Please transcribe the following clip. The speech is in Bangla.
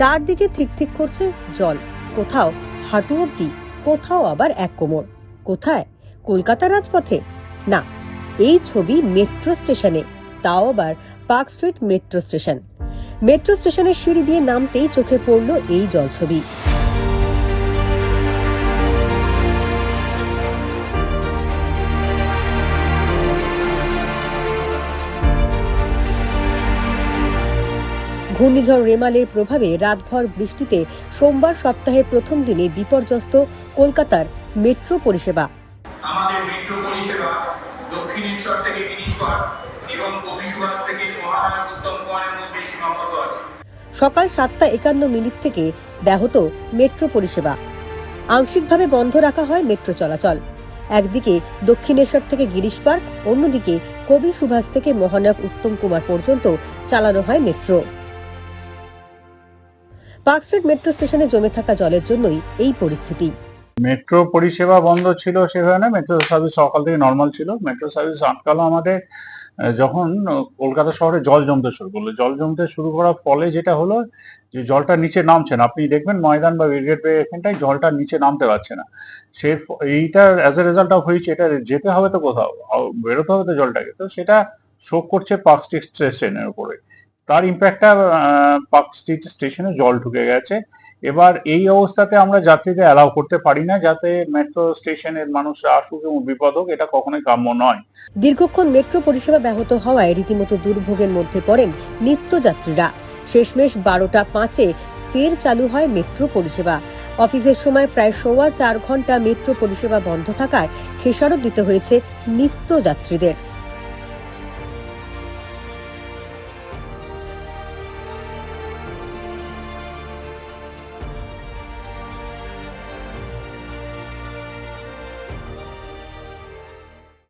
চারদিকে ঠিক করছে জল। কোথাও হাঁটু অব্দি কোথাও আবার এক কোমর। কোথায়? কলকাতা রাজপথে? না, এই ছবি মেট্রো স্টেশনে, তাও আবার Park Street metro station. Metro স্টেশনের সিঁড়ি দিয়ে নামতেই চোখে পড়ল এই জলছবি ঘূর্ণিঝড় রেমালের প্রভাবে রাতভর বৃষ্টিতে সোমবার সপ্তাহের প্রথম দিনে বিপর্যস্ত কলকাতার মেট্রো পরিষেবা। আমাদের মেট্রো পরিষেবা দক্ষিণেশ্বর থেকে এবং কবি সুভাষ থেকে মহানায়ক উত্তম কুমারের মধ্যে সীমাবদ্ধ আছে। সকাল সাতটা একান্ন মিনিট থেকে ব্যাহত মেট্রো পরিষেবা। আংশিকভাবে বন্ধ রাখা হয় মেট্রো চলাচল। একদিকে দক্ষিণেশ্বর থেকে গিরিশ পার্ক অন্যদিকে কবি সুভাষ থেকে মহানায়ক উত্তম কুমার পর্যন্ত চালানো হয় মেট্রো। পার্ক স্ট্রিট মেট্রো স্টেশনে জমে থাকা জলের জন্যই এই পরিস্থিতি। মেট্রো পরিষেবা বন্ধ ছিল সেভাবে না মেট্রো সার্ভিস সকাল থেকে নর্মাল ছিল। মেট্রো সার্ভিস আটকালো আমাদের যখন কলকাতা শহরে জল জমতে শুরু করল। জল জমতে শুরু করার ফলে যেটা হলো যে জলটা নিচে নামছে না। আপনি দেখবেন ময়দান বা ব্রিগেড বে এখানটায় জলটা নিচে নামতে পারছে না। সে এইটা অ্যাজ এ রেজাল্ট অফ হয়েছে এটা যেতে হবে তো কোথাও বেরোতে হবে তো জলটাকে। তো সেটা শোক করছে পার্ক স্ট্রিট স্টেশনের উপরে। তার ইম্প্যাক্টটা পার্ক স্ট্রিট স্টেশনে জল ঢুকে গেছে। এবার এই অবস্থাতে আমরা যাত্রীদের অ্যালাউ করতে পারি না, যাতে মেট্রো স্টেশনের মানুষ আসুক এবং বিপদ হোক, এটা কখনোই কাম্য নয়। দীর্ঘক্ষণ মেট্রো পরিষেবা ব্যাহত হওয়ায় রীতিমতো দুর্ভোগের মধ্যে পড়েন নিত্যযাত্রীরা। শেষমেশ বারোটা পাঁচে ফের চালু হয় মেট্রো পরিষেবা। অফিসের সময় প্রায় সোয়া চার ঘণ্টা মেট্রো পরিষেবা বন্ধ থাকায় খেসারত দিতে হয়েছে নিত্যযাত্রীদের।